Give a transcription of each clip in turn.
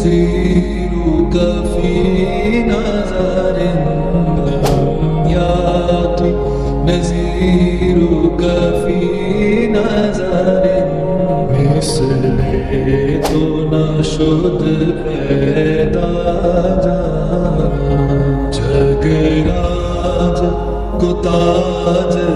مسيرك في نظر لم يعطي نزيرك في نظر مثل تنشد پیدا جگ راج گتاج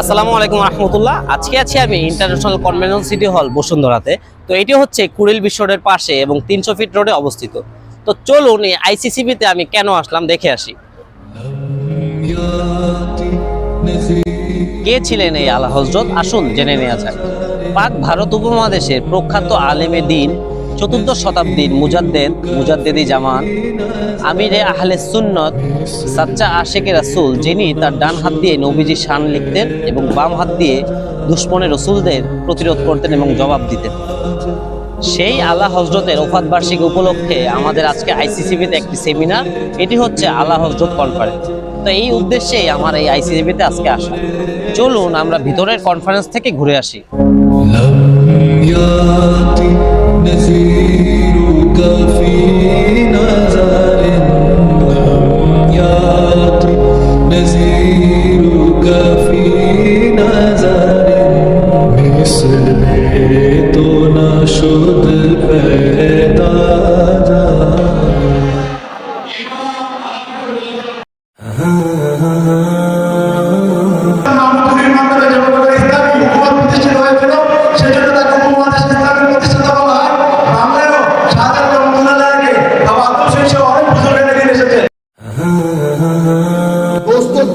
আসসালামু আলাইকুম রহমতুল্লাহ। আজকে আছি আমি ইন্টারন্যাশনাল কনভেনশন সিটি হল বসুন্ধরাতে। তো এটি হচ্ছে কুড়িল বিশ্ব রোডের পাশে এবং তিনশো ফিট রোডে অবস্থিত। তো চলুন এই আইসিসিবিতে আমি কেন আসলাম দেখে আসি। কে ছিলেন এই আলা হজরত? আসুন জেনে নেওয়া যাক। পাক ভারত উপমহাদেশের প্রখ্যাত আলেমে দিন চতুর্দশ শতাব্দীর মুজাদ্দেদ, মুজাদ্দেদি জামান, আমিরে আহলে সুন্নত, সাচ্চা আশেকে রাসুল, যিনি তার ডান হাত দিয়ে নবীজি শান লিখতেন এবং বাম হাত দিয়ে দুশ্মনের রসুলদের প্রতিরোধ করতেন এবং জবাব দিতেন। সেই আল্লাহ হজরতের ওফাত বার্ষিকী উপলক্ষে আমাদের আজকে আইসিসিবিতে একটি সেমিনার, এটি হচ্ছে আল্লাহ হজরত কনফারেন্স তো এই উদ্দেশ্যেই আমার এই আইসিসিবিতে আজকে আসা। চলুন আমরা ভিতরের কনফারেন্স থেকে ঘুরে আসি।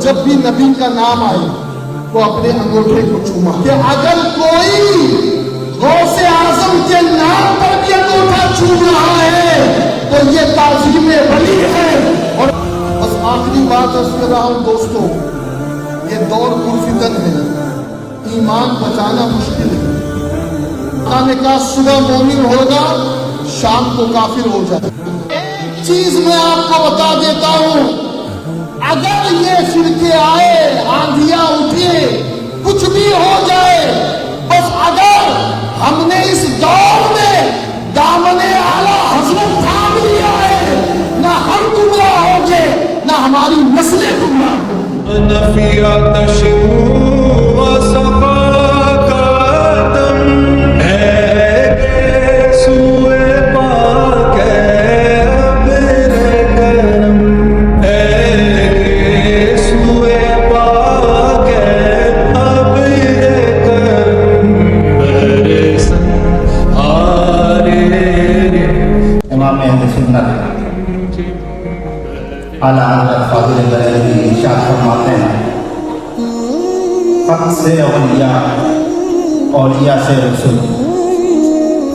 जब भी नबी का नाम आए तो अपने अंगूठे को छुमा कि अगर कोई ایمان بچانا مشکل ہے۔ اللہ نے کہا صبح مومن ہوگا، شام کو کافر ہو جائے۔ ایک چیز میں آپ کو بتا دیتا ہوں، اگر یہ فرقے آئے، آندھیاں اٹھے، کچھ بھی ہو جائے، بس اگر ہم نے اس دور میں دامن اعلی حضرت تھام لیا ہے، نہ ہم گمراہ ہوں گے، نہ ہماری نسلیں گمراہ ہوں حضرت فاضل بریلوی ارشاد فرماتے ہیں فرق سے اولیاء اولیاء سے رسول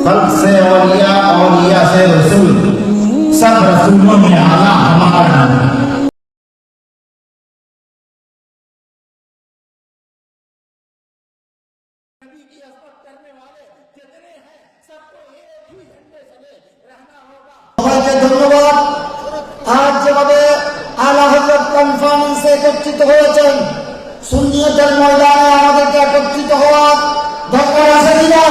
فرق سے اولیاء اولیاء سے رسول سب رسولوں میں آلہ ہمارا نام کرنے والے جتنے ہیں سب کو ایک ہی جھنڈے چلے رہنا ہو একত্রিত হয়েছেন সুন্নিয়তের ময়দানে আমাদেরকে একত্রিত হওয়া দরকার আছে কিনা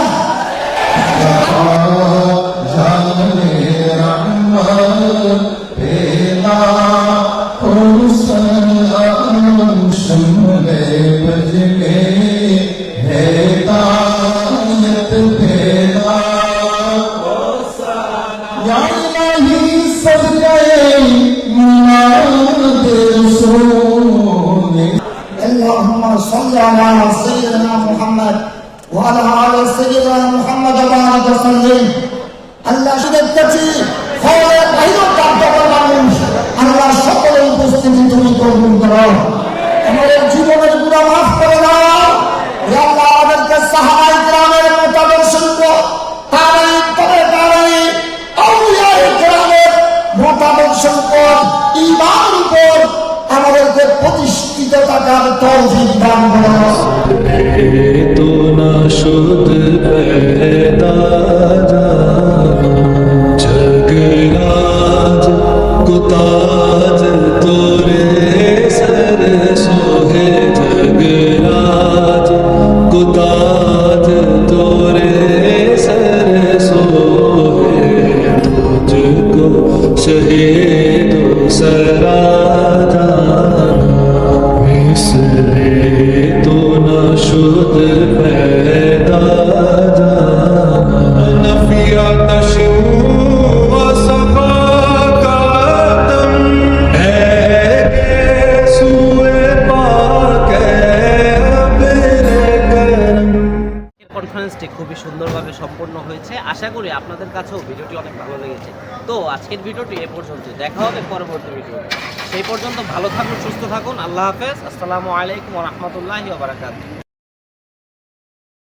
Yeah. اللهم صل على سيدنا محمد وعلى آل سيدنا محمد وبارك وسلم আল্লাহ শুধু কাছে ফলে বাহির কার্যকর মানুষ আল্লাহ সকলের উপস্থিতি তুমি গ্রহণ করো আমাদের জীবনের গুণা মাফ করে দাও হে আল্লাহ আমাদেরকে সাহাবাই গ্রামের মতাদর্শ তারাই তবে তারাই আউলিয়ায়ে কেরামের মতাদর্শ উপর ঈমান উপর আমাদেরকে জীবিত থাকার তৌফিক দান করো তো না শুধু চেতনা সুদের প্যার হয়েছে। আশা করি আপনাদের কাছেও ভিডিওটি অনেক ভালো লেগেছে। তো আজকের ভিডিওটি এ পর্যন্ত। দেখা হবে পরবর্তী ভিডিও সেই পর্যন্ত ভালো থাকুন, সুস্থ থাকুন। আল্লাহ হাফেজ। আসসালামু আলাইকুম রহমতুল্লাহ বারাকাতুহু।